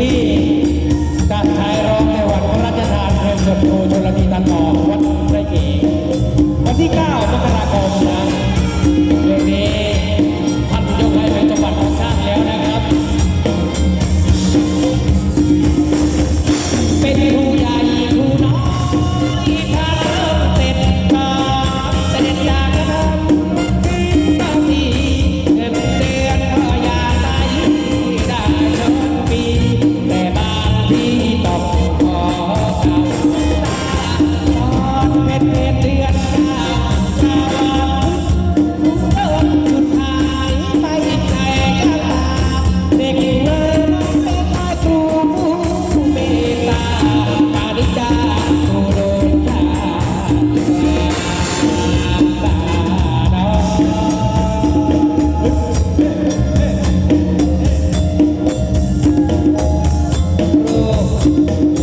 ที่การชายร้องในวันพระราชทานเพลงสดครูชนลธีตันต่อ Oh.